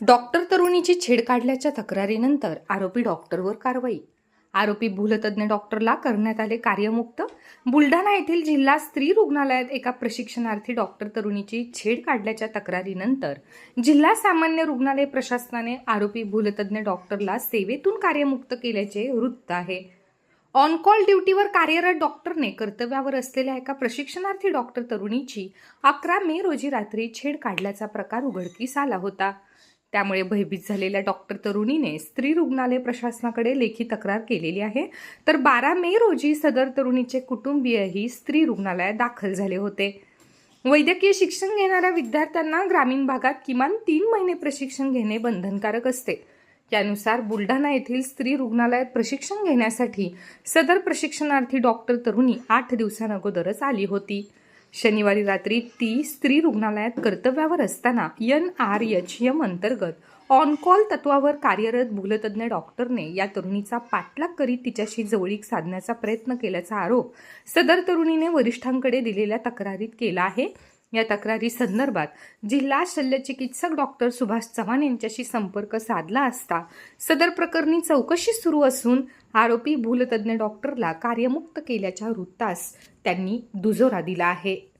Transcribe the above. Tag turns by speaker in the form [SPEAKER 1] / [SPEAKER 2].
[SPEAKER 1] Doctor तरुणीची छेड काढल्याच्या तक्रारीनंतर आरोपी डॉक्टरवर कारवाई. आरोपी भूलतज्ञ डॉक्टरला करण्यात आले कार्यमुक्त. बुलढाणा येथील जिल्हा स्त्री रुग्णालयात एका प्रशिक्षणार्थी डॉक्टर तरुणीची छेड काढल्याच्या तक्रारीनंतर जिल्हा सामान्य रुग्णालय प्रशासनाने आरोपी भूलतज्ञ डॉक्टरला सेवेतून कार्यमुक्त केल्याचे वृत्त आहे. ऑन कॉल ड्युटीवर कार्यरत डॉक्टरने कर्तव्यावर असलेल्या एका प्रशिक्षणार्थी डॉक्टर तरुणीची अकरा मे रोजी रात्री छेड काढल्याचा प्रकार उघडकीस आला होता. त्यामुळे भयभीत झालेल्या डॉक्टर तरुणीने स्त्री रुग्णालय प्रशासनाकडे लेखी तक्रार केलेली आहे. तर बारा मे रोजी सदर तरुणीचे कुटुंबीयही स्त्री रुग्णालयात दाखल झाले होते. वैद्यकीय शिक्षण घेणाऱ्या विद्यार्थ्यांना ग्रामीण भागात किमान तीन महिने प्रशिक्षण घेणे बंधनकारक असते. त्यानुसार बुलढाणा येथील स्त्री रुग्णालयात प्रशिक्षण घेण्यासाठी सदर प्रशिक्षणार्थी डॉक्टर तरुणी आठ दिवसांअगोदरच आली होती. शनिवारी रात्री ती स्त्री रुग्णालयात कर्तव्यावर असताना एन आर एच एम अंतर्गत ऑन कॉल तत्वावर कार्यरत भूलतज्ञ डॉक्टरने या तरुणीचा पाठलाग करीत तिच्याशी जवळीक साधण्याचा प्रयत्न केल्याचा आरोप सदर तरुणीने वरिष्ठांकडे दिलेल्या तक्रारीत केला आहे. या तक्रारी संदर्भात जिल्हा शल्यचिकित्सक डॉक्टर सुभाष चव्हाण यांच्याशी संपर्क साधला असता सदर प्रकरणी चौकशी सुरू असून आरोपी भूलतज्ज्ञ डॉक्टरला कार्यमुक्त केल्याच्या वृत्तास त्यांनी दुजोरा दिला आहे.